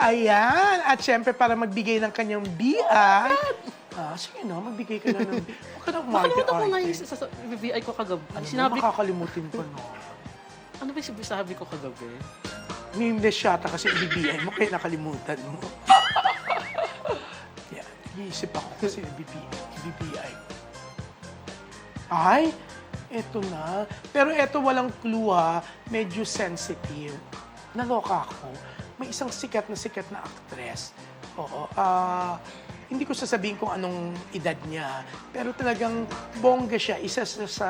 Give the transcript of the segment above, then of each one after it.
Ayan. At syempre, para magbigay ng kanyang BI. Ah, sige na, magbigay ka na ng. Huwag ka na umarte Nakalimutan ko nga yung sa, sa, VVI ko kagabi. Ano, Sinabi, makakalimutin ko, no? ano ba yung sabi ko kagabi? Nameless yata kasi BBI mo, kaya nakalimutan mo. Yan, iisip ako kasi BBI. BBI. Ay, eto na. Pero eto walang clue ha, medyo sensitive. Naloka ako. May isang sikat na sikat na actress. Oo. ah hindi ko sasabihin kung anong edad niya. Pero talagang bongga siya. Isa sa, sa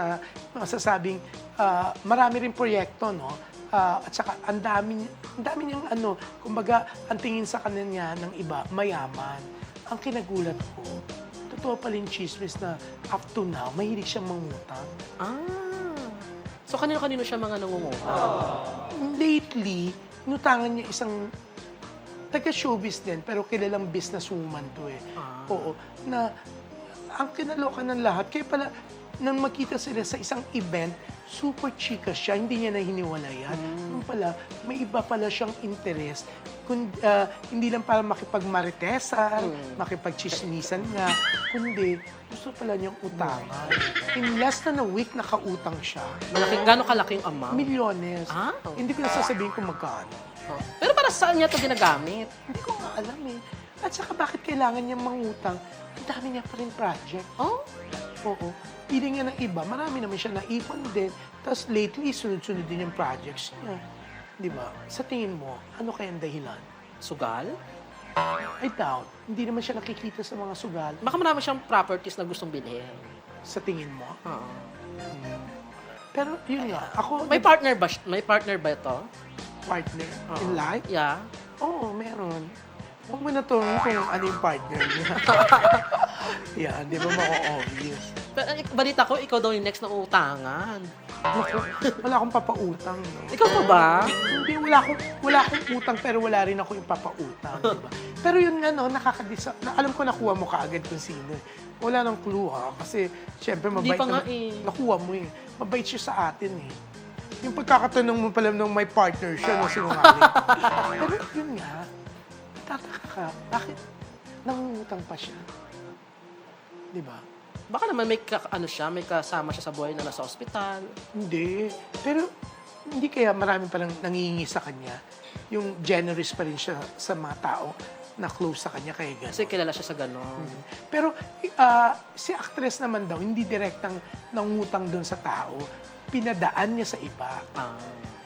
masasabing ah, marami rin proyekto, no? Ah, at saka ang dami, ang dami niyang ano, kumbaga, ang tingin sa kanya ng iba, mayaman. Ang kinagulat ko, totoo pala yung chismis na up to now, mahilig siyang mangutang. Ah. So, kanino-kanino siya mga nangunguha? Lately, inutangan niya isang taga-showbiz din, pero kilalang businesswoman to eh. Ah. Oo. Na ang kinaloka ng lahat, kaya pala, nang makita sila sa isang event, super chika siya, hindi niya na hiniwalayan. Yung pala, may iba pala siyang interest. Kung, ah, hindi lang para makipagmaritesan, makipagchismisan nga, kundi gusto pala niyang utangan. In less than a week, nakautang siya. Malaki, gano'ng kalaking amount? Milyones. Ah. Hindi ko na sasabihin kung magkano. Oh. Pero para saan niya ito ginagamit? Hindi ko nga alam eh. At saka bakit kailangan niya mangutang? Ang dami niya pa rin project. Oh? Oo. Pili nga ng iba, marami naman siya naipon din. Tapos lately, sunod-sunod din yung projects niya. Di ba? Sa tingin mo, ano kayang dahilan? Sugal? I doubt. Hindi naman siya nakikita sa mga sugal. Baka marami siyang properties na gustong bilhin. Sa tingin mo. Oo. Pero yun nga, ako May partner ba? siya- May partner ba ito? partner in life. Yeah. Oo, meron. Huwag mo na to kung ano yung partner niya. Yan, di ba mako-obvious? Pero eh, balita ko, ikaw daw yung next na utangan. Wala akong papautang. No? Ikaw pa ba? Hindi, wala akong, wala akong utang pero wala rin ako yung papautang. di ba? Pero yun nga, no, nakakadisa. Na, alam ko nakuha mo kaagad kung sino. eh. Wala nang clue ha. Kasi, syempre, Hindi mabait pa nga naman- eh. Nakuha mo eh. Mabait siya sa atin eh. Yung pagkakatanong mo pala nung may partner siya, no, sinungaling. pero yun nga, tataka ka, bakit nangungutang pa siya? Di ba? Baka naman may ka, ano siya, may kasama siya sa buhay na nasa ospital. Hindi. Pero hindi kaya marami pa nang nangihingi sa kanya. Yung generous pa rin siya sa mga tao na close sa kanya kaya gano'n. Kasi kilala siya sa gano'n. Pero ah, si actress naman daw, hindi direktang nangutang doon sa tao. Pinadaan niya sa iba. Ah.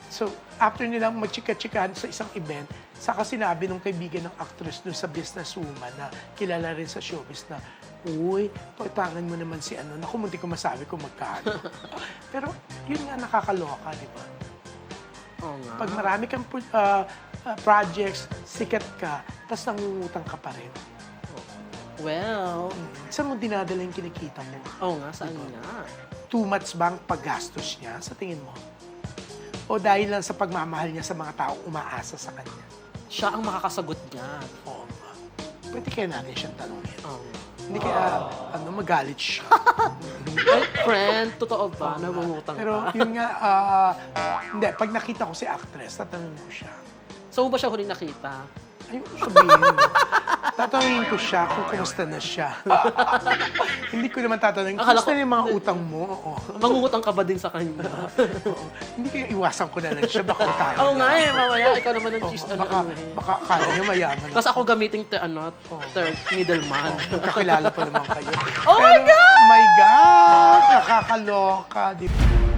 So, after nilang magchika-chikahan sa isang event, saka sinabi nung kaibigan ng actress doon sa businesswoman na kilala rin sa showbiz na, Uy, pautangan mo naman si ano. Naku, munti ko masabi kung magkano. Pero, yun nga nakakaloka, di ba? Oo nga. Pag marami kang ah, projects, sikat ka, tapos nangungutang ka pa rin. Well, Saan mo dinadala yung kinikita mo? oo nga, saan nga? Too much ba ang paggastos niya sa tingin mo? O dahil lang sa pagmamahal niya sa mga tao umaasa sa kanya? Siya ang makakasagot niyan. Oo. Pwede kaya natin siyang tanongin. Oo. Hindi kaya, ano, magalit siya. Ay, friend, totoo ba? Nangungutang Pero ka? yun nga, ah, hindi, pag nakita ko si actress, tatanungin ko siya. Saan mo ba siya huling nakita? Ayun ko sabihin. tatanungin ko siya kung kumusta na siya. Hindi ko naman tatanungin, Akala kumusta ko- na yung mga utang mo? Oo. Mangungutang ka ba din sa kanya? Oo. Hindi kaya iwasan ko na lang siya, baka tayo. Oo nga eh, mamaya ikaw naman ang cheese, ano, baka, ano eh. baka kaya niya mayaman. Tapos ako gamitin te, ano, third middleman. Kakilala pa naman kayo. Oh my Pero, my God! Nakakaloka. Di ba?